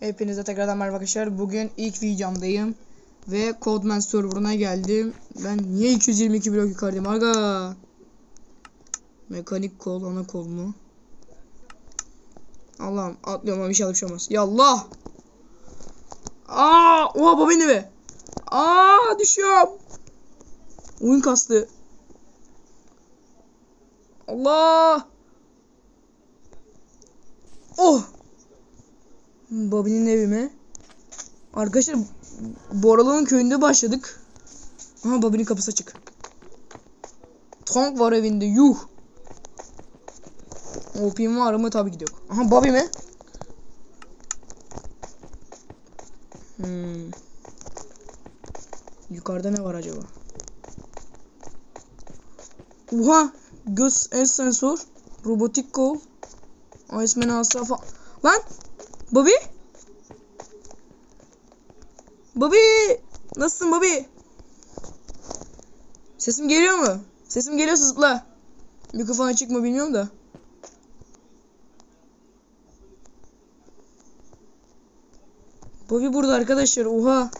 Hepinize tekrardan merhaba arkadaşlar. Bugün ilk videomdayım. Ve Codeman serverına geldim. Ben niye 222 blok yukarıdayım aga? Mekanik kol, ana kol mu? Allah'ım atlıyorum ama bir şey olmaz. Yallah! Aa, oha baba evi. Aa, düşüyorum. Oyun kastı. Allah! Oh! Bobby'nin evi mi? Arkadaşlar Boralı'nın köyünde başladık. Aha Bobby'nin kapısı açık. Tank var evinde yuh. OP'm var mı? Tabii ki yok. Aha Bobby mi? Hmm. Yukarıda ne var acaba? Oha! Göz el sensör. Robotik kol. Iceman asa falan. Lan! Bobby? Bobby! Nasılsın Bobby? Sesim geliyor mu? Sesim geliyorsa zıpla. Mikrofon açık mı bilmiyorum da. Bobby burada arkadaşlar. Oha.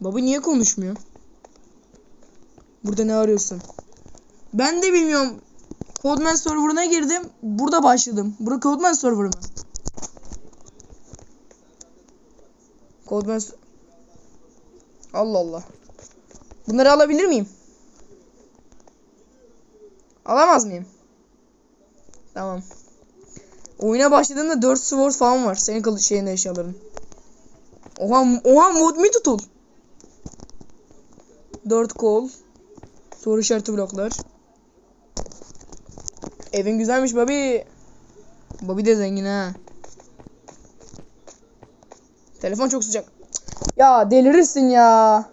Bobby niye konuşmuyor? Burada ne arıyorsun? Ben de bilmiyorum. Codeman serverına girdim. Burada başladım. Burada Codeman server mı? Codeman Allah Allah. Bunları alabilir miyim? Alamaz mıyım? Tamam. Oyuna başladığında 4 sword falan var. Senin kılıç şeyin eşyaların. Oha, oha mod mi tutul? 4 kol. Soru işareti bloklar. Evin güzelmiş Bobby. Bobby de zengin ha. Telefon çok sıcak. Ya delirirsin ya.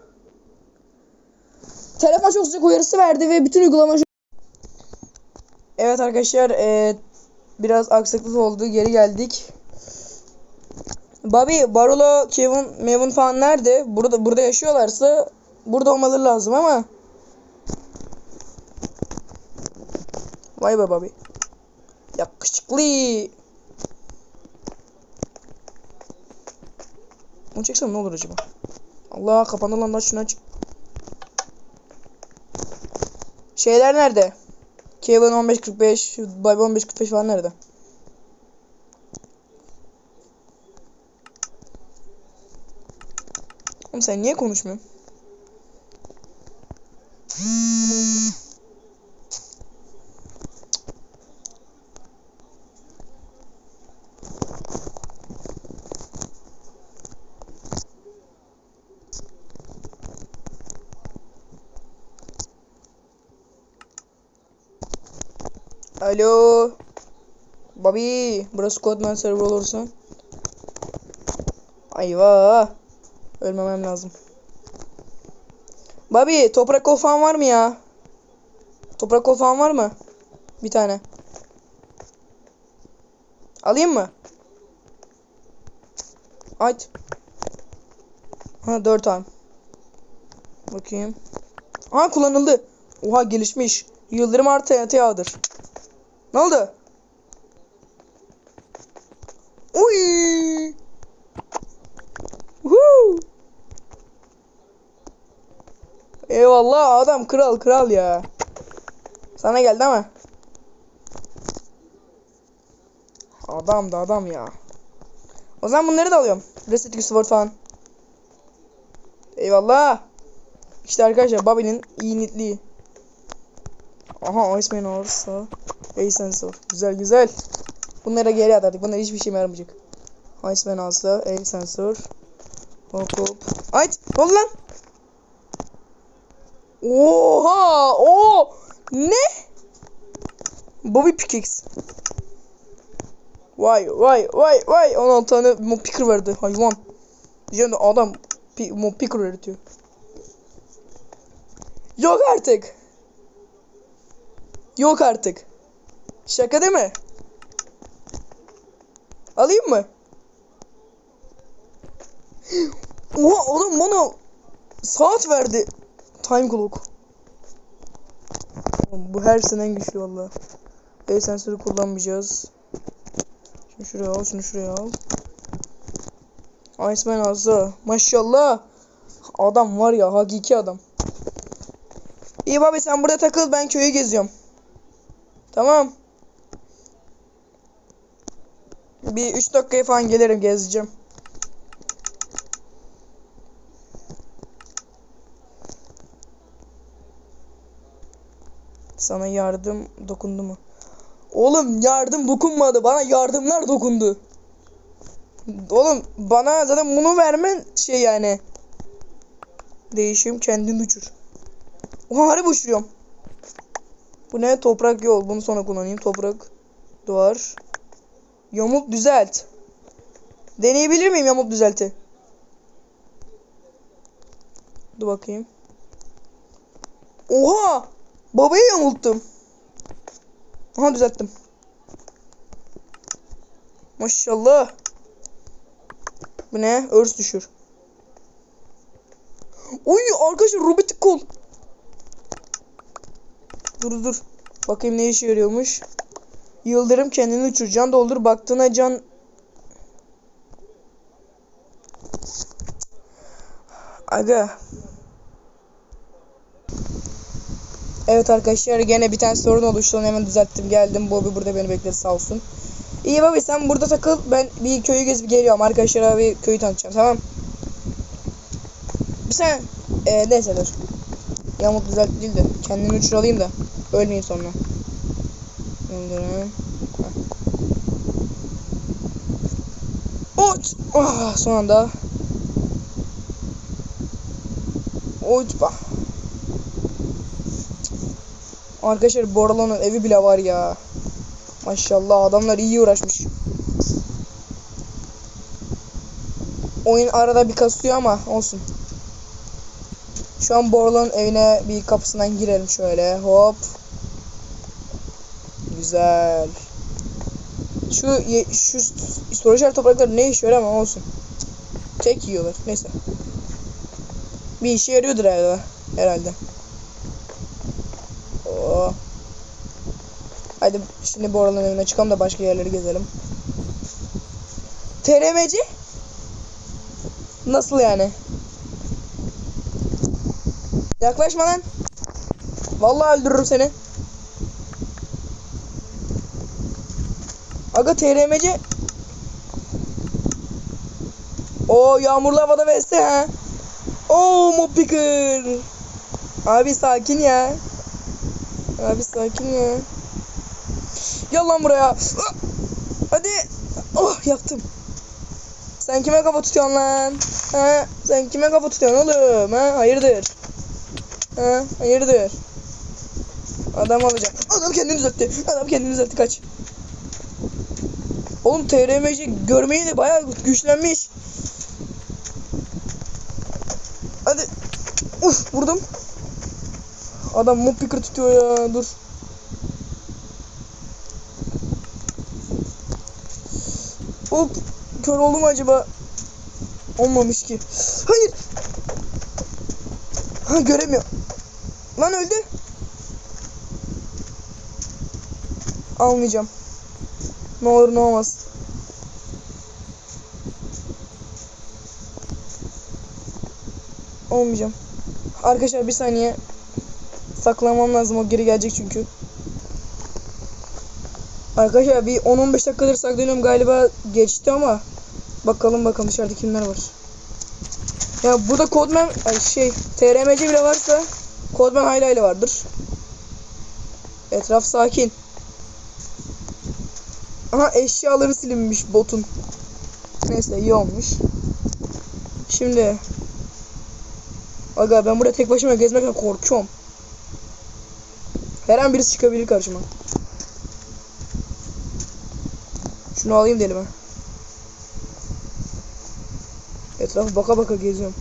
Telefon çok sıcak uyarısı verdi ve bütün uygulama Evet arkadaşlar eee, biraz aksaklık oldu geri geldik. Bobby, Barolo, Kevin, Mevin falan nerede? Burada burada yaşıyorlarsa burada olmaları lazım ama Vay be Bobby. Yakışıklı. Onu çeksem ne olur acaba? Allah kapandı lan aç şunu aç. Şeyler nerede? Kevin 1545, Bobby 1545 falan nerede? Oğlum sen niye konuşmuyorsun? Alo. Bobby, burası Codeman server olursa. Ayva. Ölmemem lazım. Bobby, toprak kol falan var mı ya? Toprak kol falan var mı? Bir tane. Alayım mı? Aç. Ha 4 tane. Bakayım. Aa kullanıldı. Oha gelişmiş. Yıldırım artı yağdır. Ne oldu? Uy! Woo! Eyvallah adam kral kral ya. Sana geldi ama. Adam da adam ya. O zaman bunları da alıyorum. Reset sword falan. Eyvallah. İşte arkadaşlar Bobby'nin iyi nitliği. Aha Iceman olursa. Ey sensor. Güzel güzel. Bunlara geri atardık. Bunlar hiçbir işime yaramayacak. Iceman alsa. Ey sensor. Hop hop. Ne oldu lan? Oha! O ne? Bobby pickaxe. Vay vay vay vay 16 tane mob picker verdi hayvan. De adam pi mob picker üretiyor. Yok artık. Yok artık. Şaka değil mi? Alayım mı? Oha oğlum bana saat verdi. Time clock. Bu her sene en güçlü valla. El sensörü kullanmayacağız. Şunu şuraya al, şunu şuraya al. Iceman ağzı. Maşallah. Adam var ya, hakiki adam. İyi babi sen burada takıl, ben köyü geziyorum. Tamam. Bir 3 dakikaya falan gelirim, gezeceğim. Sana yardım dokundu mu? Oğlum yardım dokunmadı. Bana yardımlar dokundu. Oğlum bana zaten bunu vermen şey yani. Değişim kendin uçur. Oha harbi uçuruyorum. Bu ne? Toprak yol. Bunu sonra kullanayım. Toprak. Duvar. Yamuk düzelt. Deneyebilir miyim yamuk düzelti? Dur bakayım. Oha! Babayı yamulttum. Aha düzelttim. Maşallah. Bu ne? Örs düşür. Oy arkadaşlar robotik kol. Dur dur. Bakayım ne işe yarıyormuş. Yıldırım kendini uçur. Doldur. Baktığına can... Aga. Evet arkadaşlar gene bir tane sorun oluştu. Onu hemen düzelttim. Geldim. Bobby burada beni bekledi sağ olsun. İyi Bobby sen burada takıl. Ben bir köyü gezip geliyorum. Arkadaşlara bir köyü tanıtacağım. Tamam. Bir sen ee, neyse dur. Yamuk düzelt değil de kendimi uçuralayım da ölmeyeyim sonra. Öldürün. Uç! Ah, son anda. Uçma. Arkadaşlar Boralo'nun evi bile var ya. Maşallah adamlar iyi uğraşmış. Oyun arada bir kasıyor ama olsun. Şu an Borlo'nun evine bir kapısından girelim şöyle. Hop. Güzel. Şu şu soru toprakları ne işe yarıyor ama olsun. Tek yiyorlar. Neyse. Bir işe yarıyordur herhalde. Herhalde. Oo. Hadi şimdi bu araların evine çıkalım da başka yerleri gezelim. TRMC? Nasıl yani? Yaklaşma lan. Vallahi öldürürüm seni. Aga TRMC. O yağmurlu havada vs ha. Oo mob picker. Abi sakin ya. Abi sakin ya. Gel lan buraya. Hadi. Oh yaptım. Sen kime kafa tutuyorsun lan? Ha? Sen kime kafa tutuyorsun oğlum? Ha? Hayırdır? Ha? Hayırdır? Adam alacak. Adam kendini düzeltti. Adam kendini düzeltti kaç. Oğlum TRMC görmeyi de bayağı güçlenmiş. Hadi. Uf vurdum. Adam mob picker tutuyor ya. Dur. Hop. Kör oldu mu acaba? Olmamış ki. Hayır. Ha göremiyor. Lan öldü. Almayacağım. Ne olur ne olmaz. Olmayacağım. Arkadaşlar bir saniye. Saklamam lazım o geri gelecek çünkü. Arkadaşlar bir 10-15 dakikadır saklanıyorum galiba geçti ama bakalım bakalım dışarıda kimler var. Ya burada Codeman ay şey TRMC bile varsa Codeman hayli hayli vardır. Etraf sakin. Aha eşyaları silinmiş botun. Neyse iyi olmuş. Şimdi Aga ben burada tek başıma gezmekten korkuyorum. Her an birisi çıkabilir karşıma. Şunu alayım da elime. Etrafı baka baka geziyorum.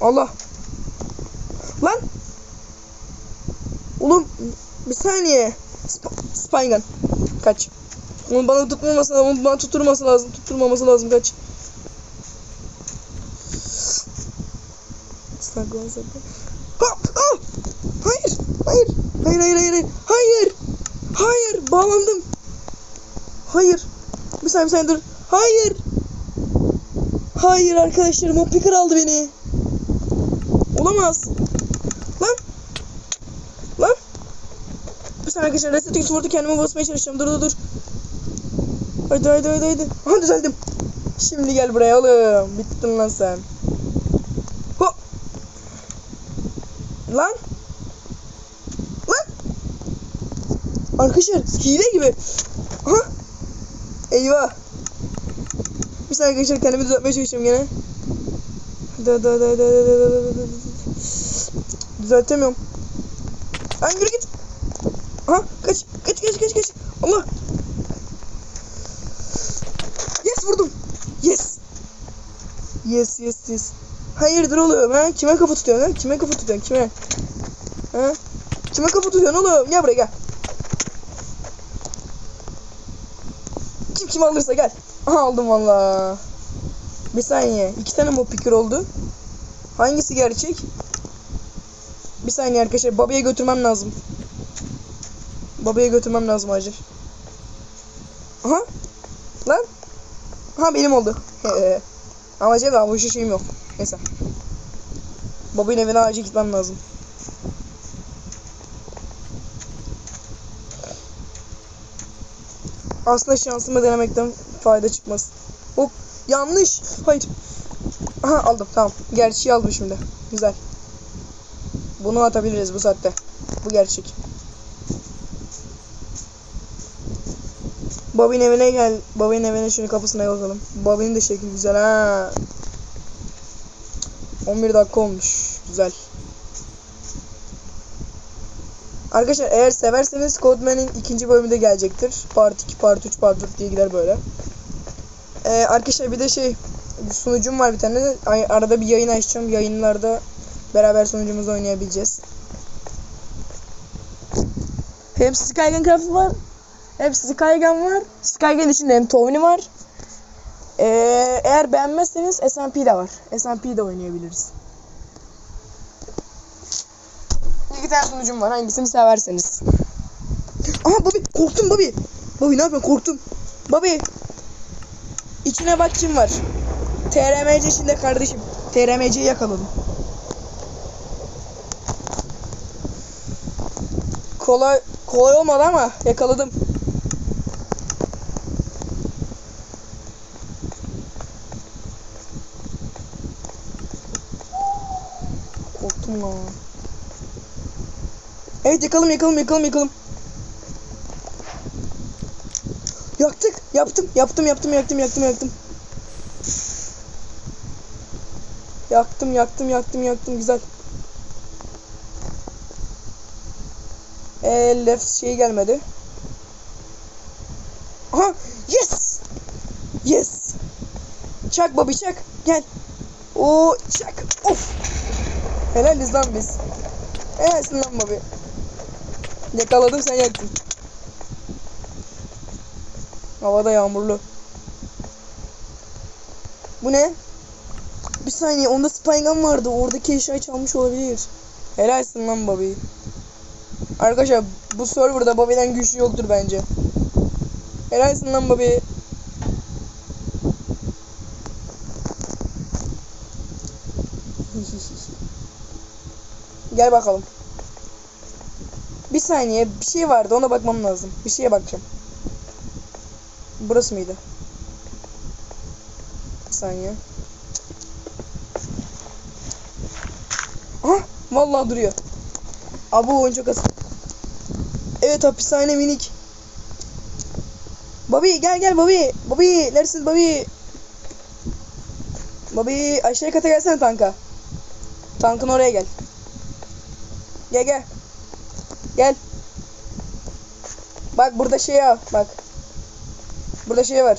Allah. Lan. Oğlum bir saniye. Sp Spingan. Kaç. Onu bana tutmaması lazım. Onu bana tutturması lazım. Tutturmaması lazım. Kaç. Saklan saklan. Ha! Ah! Hayır! Hayır! Hayır hayır hayır hayır! Hayır! Hayır! Bağlandım. Hayır. Bir saniye bir saniye dur. Hayır. Hayır arkadaşlar mob picker aldı beni. Olamaz. Lan. Saniye arkadaşlar resetting sword'u kendime basmaya çalışacağım. Dur dur dur. Haydi haydi haydi haydi. Aha düzeldim. Şimdi gel buraya oğlum. Bittin lan sen. Ho. Lan. Lan. Arkadaşlar hile gibi. Aha. Eyvah. Bir saniye arkadaşlar kendimi düzeltmeye çalışıyorum gene. Hadi hadi hadi hadi hadi hadi hadi hadi. Düzeltemiyorum. Lan yürü git. Kaç kaç kaç. Allah. Yes vurdum. Yes. Yes yes yes. Hayırdır oğlum ha? Kime kafa tutuyorsun ha? Kime kafa tutuyorsun kime? Ha? Kime kafa tutuyorsun oğlum? Gel buraya gel. Kim kim alırsa gel. Aha aldım valla. Bir saniye. iki tane mob picker oldu. Hangisi gerçek? Bir saniye arkadaşlar. Babaya götürmem lazım. Babaya götürmem lazım acil. Aha. Lan. Aha benim oldu. Ama bu işe şeyim yok. Neyse. Babayın evine acil gitmem lazım. Aslında şansımı denemekten fayda çıkmaz. Hop yanlış. Hayır. Aha aldım tamam. Gerçeği aldım şimdi. Güzel. Bunu atabiliriz bu saatte. Bu gerçek. Bobby'nin evine gel. Bobby'nin evine şunu kapısına bakalım. Bobby'nin de şekli güzel ha. 11 dakika olmuş. Güzel. Arkadaşlar eğer severseniz Codeman'in ikinci bölümü de gelecektir. Part 2, Part 3, Part 4 diye gider böyle. Ee, arkadaşlar bir de şey sunucum var bir tane. Arada bir yayın açacağım. Yayınlarda beraber sunucumuzda oynayabileceğiz. Hem Skygun Craft var. Hem Skygun var. Skygun içinde hem Tony var. Ee, eğer beğenmezseniz SMP de var. SMP de oynayabiliriz. İki tane sunucum var. Hangisini severseniz. Aha Bobby korktum Bobby. Bobby ne yapıyorsun? Korktum. Bobby. İçine bak kim var. TRMC içinde kardeşim. TRMC'yi yakaladım. Kolay kolay olmadı ama yakaladım. Lan. Evet yakalım yakalım yakalım yakalım. Yaktık. Yaptım. Yaptım yaptım yaktım yaktım yaktım. Yaktım yaktım yaktım yaktım güzel. Eee left şey gelmedi. Aha yes. Yes. Çak babi çak. Gel. Oo çak. Of. Helaliz lan biz. Helalsin lan babi. Yakaladım sen yaktın. Havada yağmurlu. Bu ne? Bir saniye onda Spygun vardı. Oradaki eşyayı çalmış olabilir. Helalsin lan Bobby. Arkadaşlar bu serverda Bobby'den güçlü yoktur bence. Helalsin lan Bobby. Gel bakalım. Bir saniye bir şey vardı ona bakmam lazım. Bir şeye bakacağım. Burası mıydı? Bir saniye. Ah vallahi duruyor. Abi bu oyun çok az. Evet hapishane minik. Bobby gel gel Bobby. Bobby neresin Bobby? Bobby aşağı kata gelsene tanka. Tankın oraya gel. Gel gel. Gel. Bak burada şey al. Bak. Burada şey var.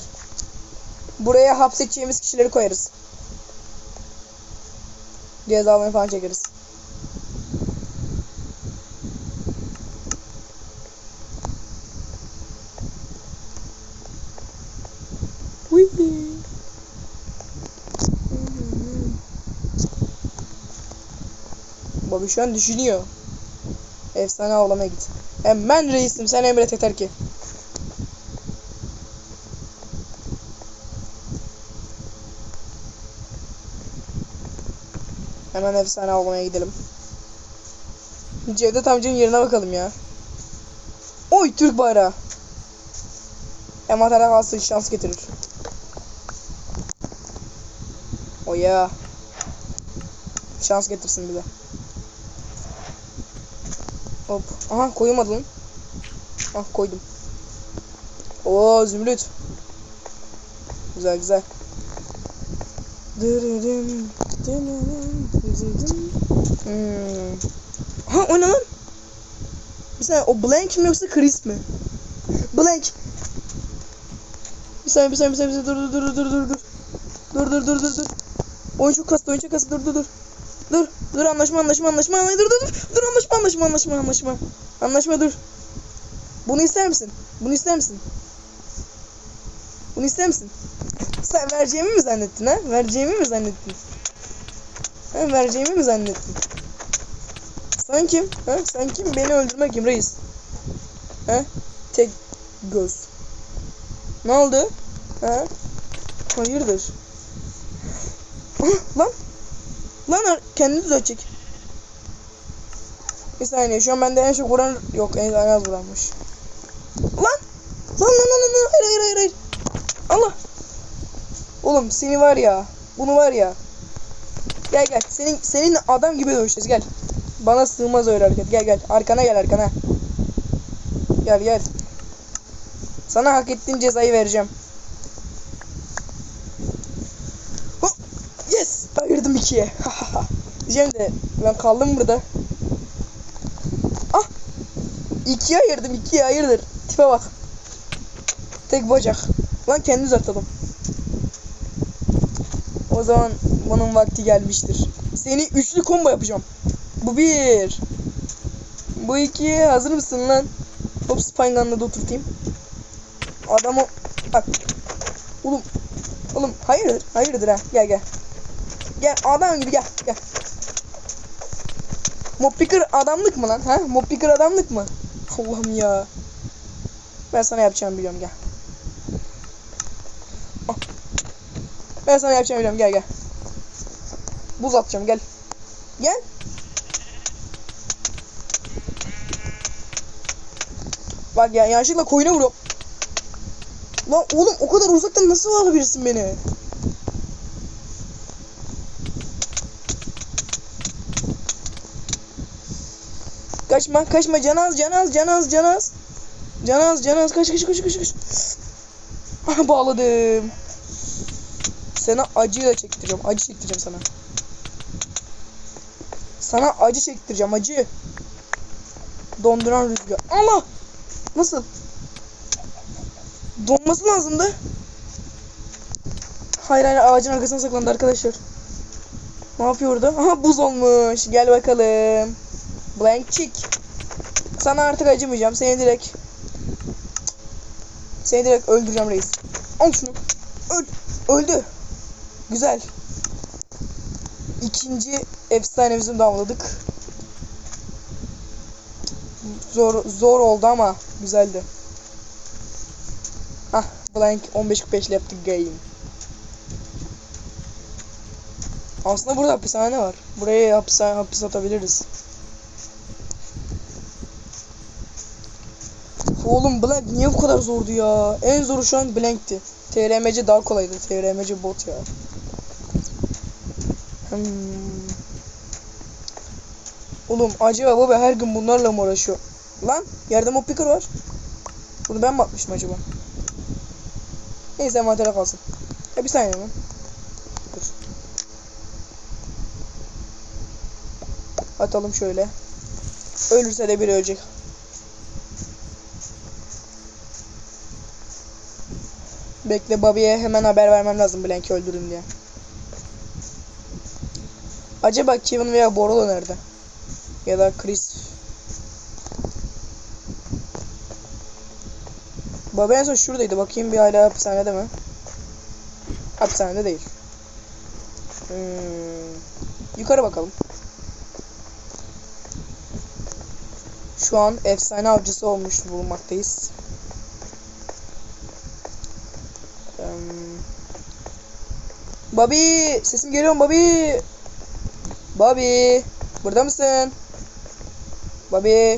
Buraya hapsedeceğimiz kişileri koyarız. Cezalarını falan çekeriz. Bobby şu an düşünüyor. Efsane avlamaya git. Hemen reisim sen emret yeter ki. Hemen efsane avlamaya gidelim. Cevdet amcanın yerine bakalım ya. Oy Türk bayrağı. Envantara kalsın şans getirir. Oya. Şans getirsin bize. Hop. Aha koyulmadı lan. Ah koydum. Oo zümrüt. Güzel güzel. Dırırım, dırırım, dırırım. Hmm. Ha o ne lan? Bir saniye o blank mi yoksa Chris mi? Blank. Bir saniye bir saniye bir saniye bir saniye. dur dur dur dur dur dur. Dur dur dur dur dur. Oyun çok kastı oyun çok kastı dur dur dur. Dur dur anlaşma anlaşma anlaşma dur dur dur. Dur anlaşma anlaşma anlaşma anlaşma. Anlaşma dur. Bunu ister misin? Bunu ister misin? Bunu ister misin? Sen vereceğimi mi zannettin ha? Vereceğimi mi zannettin? Ha, vereceğimi mi zannettin? Sen kim? Ha? Sen kim? Beni öldürmek kim reis? Ha? Tek göz. Ne oldu? Ha? Hayırdır? Ah, lan! Lan kendini düzeltecek. Bir saniye şu an bende en çok vuran yok en az vuranmış. Lan! Lan lan lan lan hayır hayır hayır hayır. Allah! Oğlum seni var ya. Bunu var ya. Gel gel. Senin senin adam gibi dövüşeceğiz gel. Bana sığmaz öyle hareket. Gel gel. Arkana gel arkana. Gel gel. Sana hak ettiğin cezayı vereceğim. 2. Diyeceğim de ben kaldım burada. Ah! İkiye ayırdım ikiye ayırdır. Tipe bak. Tek bacak. Lan kendi uzatalım. O zaman bunun vakti gelmiştir. Seni üçlü combo yapacağım. Bu bir. Bu iki. Hazır mısın lan? Hop Spinegun'la da oturtayım. Adamı... Bak. Oğlum. Oğlum hayır. Hayırdır ha. Gel gel. Gel adam gibi gel. Gel. Mob adamlık mı lan? Ha? Mob adamlık mı? Allah'ım ya. Ben sana yapacağımı biliyorum gel. Ah. Ben sana yapacağımı biliyorum gel gel. Buz atacağım gel. Gel. Bak ya yanlışlıkla koyuna vuruyorum. Lan oğlum o kadar uzaktan nasıl alabilirsin beni? Kaçma kaçma canaz canaz canaz canaz. Canaz canaz kaç kaç kaç kaç kaç. Ah, Bağladım. Sana acı çektireceğim. Acı çektireceğim sana. Sana acı çektireceğim acı. Donduran rüzgar. Allah! Nasıl? Donması lazımdı. Hayır hayır ağacın arkasına saklandı arkadaşlar. Ne yapıyor orada? Aha buz olmuş. Gel bakalım. Blank chick. Sana artık acımayacağım. Seni direkt seni direkt öldüreceğim reis. Al şunu. Öl. Öldü. Güzel. İkinci efsanemizi damladık. Zor zor oldu ama güzeldi. Hah blank 15-45 yaptık game. Aslında burada hapishane var. Buraya hapishane hapis atabiliriz. Oğlum Blank niye bu kadar zordu ya? En zoru şu an Blank'ti. TRMC daha kolaydı. TRMC bot ya. Hmm. Oğlum acaba baba her gün bunlarla mı uğraşıyor? Lan yerde mob picker var. Bunu ben mi atmıştım acaba? Neyse materyal kalsın. Ya bir saniye lan. Dur. Atalım şöyle. Ölürse de biri ölecek. Bekle Bobby'ye hemen haber vermem lazım Blank'i öldürün diye. Acaba Kevin veya Borolo nerede? Ya da Chris. Bobby en son şuradaydı. Bakayım bir hala hapishanede mi? Hapishanede değil. Hmm. Yukarı bakalım. Şu an efsane avcısı olmuş bulunmaktayız. Bobby! Sesim geliyor mu Bobby? Bobby. Burada mısın? Bobby.